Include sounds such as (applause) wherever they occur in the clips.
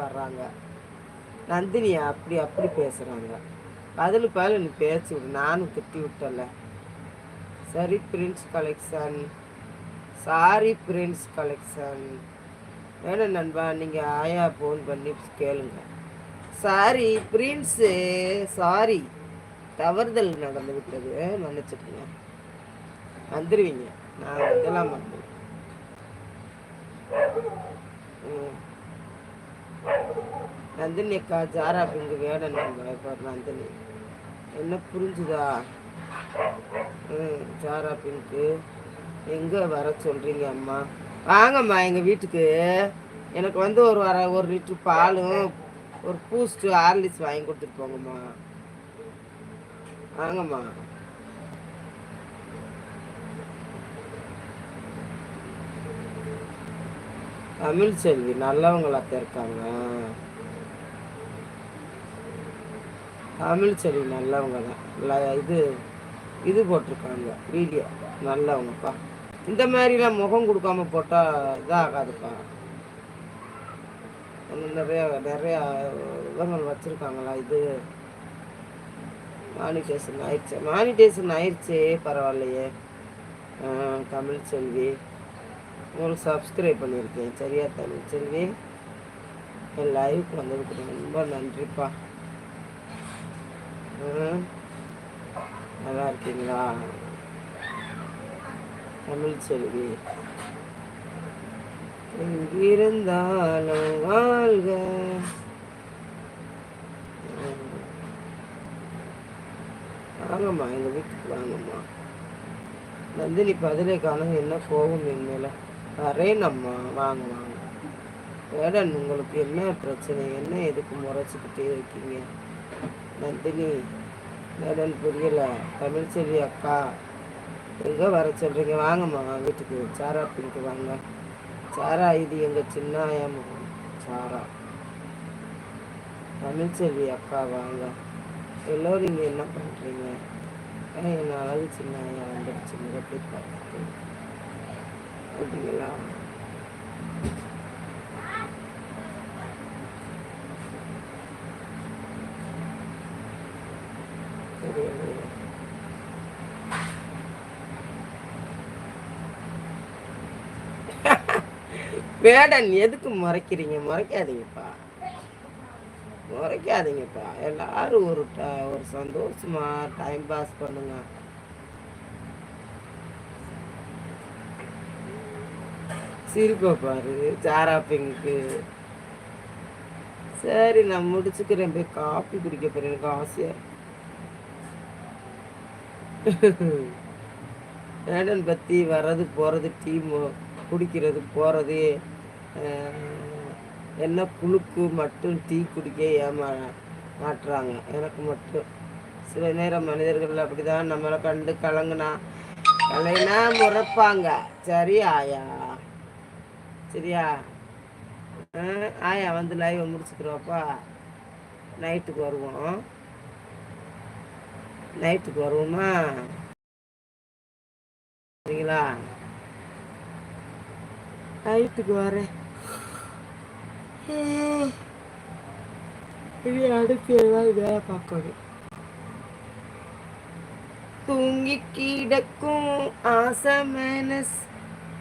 வர்றாங்க. நந்தினி அப்படி அப்படி பேசுகிறாங்க பதில் பதில் நீ பேசி விடு. நானும் திட்டி விட்டல சரி prince collection sorry prince collection வேணும் நண்பா நீங்கள் ஆயா ஃபோன் பண்ணி கேளுங்க. சாரி பிரின்ஸு சாரி தவறுதல் நடந்து விட்டது. நினச்சிட்டுங்க வந்துடுவீங்க நான் இதெல்லாம் பண்ணுவேன் ம் நந்தினி அக்கா ஜாரா பிங்கு வேடம் இப்போ நந்தினி. என்ன புரிஞ்சுதா? ம் ஜாரா பிங்க்கு எங்கே வர சொல்கிறீங்க அம்மா? வாங்கம்மா எங்கள் வீட்டுக்கு. எனக்கு வந்து ஒரு வர ஒரு லிட்ரு பாலும் ஒரு பூஸ்ட்டு ஆர்லிஸ் வாங்கி கொடுத்துட்டு போங்கம்மா. வாங்கம்மா. தமிழ் செல்வி நல்லவங்களாத்த இருக்காங்க. தமிழ் செல்வி நல்லவங்க தான். இது இது போட்டிருக்காங்க. வீடியோ. நல்லவங்கப்பா. இந்த மாதிரிலாம் முகம் கொடுக்காம போட்டால் இதாகாதுப்பா. நிறைய நிறையா விவரங்கள் வச்சுருக்காங்களா இது? மானிட்டேஷன் ஆயிடுச்சு. மானிட்டேஷன் ஆயிடுச்சே பரவாயில்லையே. தமிழ் செல்வி. உங்களுக்கு சப்ஸ்கிரைப் பண்ணியிருக்கேன். சரியா தமிழ் செல்வி? என் லைவுக்கு வந்ததுக்கு ரொம்ப நன்றிப்பா. நல்லா இருக்கீங்களா? தமிழ் செல்வி. எங்கிருந்தாலும் வாழ்க. வாங்கம்மா எங்கள் வீட்டுக்கு வாங்கம்மா. நந்தினி பதிலை காணும் என்ன கோபம் என் மேல. வரேனம்மா வாங்க வாங்க. மேடம் உங்களுக்கு என்ன பிரச்சனை? என்ன எதுக்கு முறைச்சிக்கிட்டே இருக்கீங்க? நந்தினி மேடம் புரியல. தமிழ்ச்செல்வி அக்கா எங்கே வர சொல்கிறீங்க வாங்கம்மா வீட்டுக்கு. சாரா பின்னுக்கு வாங்க. சாரா இது எங்கள் சின்ன மகன். சாரா. தமிழ்ச்செல்வி அக்கா வாங்க. எல்லோரும் இங்கே என்ன பண்ணுறீங்க ஏன்னா என் அழகு சின்னாயா வந்துடுச்சு முகத்தை பார்த்துட்டு அப்படிங்களா? தெரியலையே வேடன் எதுக்கு முறைக்கிறீங்க? முறைக்காதீங்கப்பா. முறைக்காதீங்கப்பா. எல்லாரும் ஒரு ட- ஒரு சந்தோஷமா டைம் பாஸ் பண்ணுங்க. சிரிப்பா பாரு சாரா பிங்க்கு சரி நான் முடிச்சுக்கிறேன். போய் காஃபி குடிக்க போறேன். எனக்கு ஆசையா (laughs) இருக்கு. பற்றி வர்றது போகிறது டீ குடிக்கிறது போகிறது என்ன குழுக்கு மட்டும் டீ குடிக்க ஏமா மாட்டுறாங்க எனக்கு மட்டும். சில நேரம் மனிதர்கள் அப்படிதான் நம்மளை கண்டு கலங்குனா கலைனா முறைப்பாங்க. சரி ஆயா. சரியா? ஆ, ஆயா வந்து லைவை முடிச்சுக்கிறோப்பா நைட்டுக்கு வருவோம். நைட்டுக்கு வருவோமா? சரிங்களா? நைட்டுக்கு வரேன். இனி அடுத்து ஏதாவது வேலை பார்க்கணும். தூங்கி கிடக்கும் ஆசை மனஸ்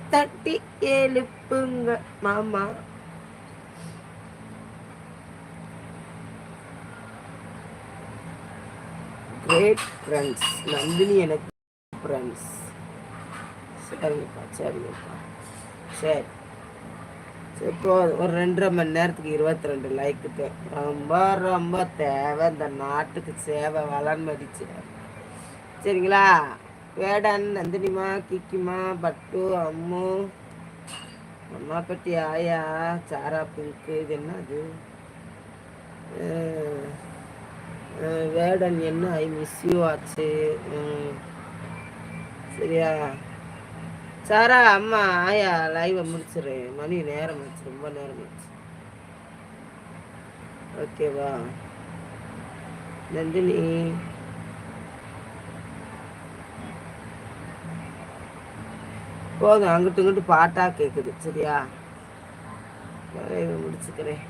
தட்டி எழுப்புங்க. மாமா. கிரேட் ஃப்ரெண்ட்ஸ் நந்தினி எனக்கு ஃப்ரெண்ட்ஸ் சரிங்கப்பா சரிங்கப்பா சரி. சரி போதும் ஒரு ரெண்டரை மணி நேரத்துக்கு இருபத்தி ரெண்டு லைக்கு ரொம்ப ரொம்ப தேவை. இந்த நாட்டுக்கு சேவை வளர்மதி சேவை சரிங்களா? வேடன் நந்தினிமா கிக்கிமா பட்டு அம்மு அம்மா பட்டி ஆயா சாரா பிங்க்கு இது என்னது? அஹ், அஹ், என்ன ஐ மிஸ் யூ ஆச்சு. ம். சரியா? சாரா அம்மா ஆயா லைவை முடிச்சிரு மணி நேரம் ஆச்சு ரொம்ப நேரம் ஆச்சு. ஓகேவா நந்தினி. போதும் அங்கிட்டு இங்கிட்டு பாட்டாக கேட்குது சரியா? லைவை முடிச்சுக்கிறேன்.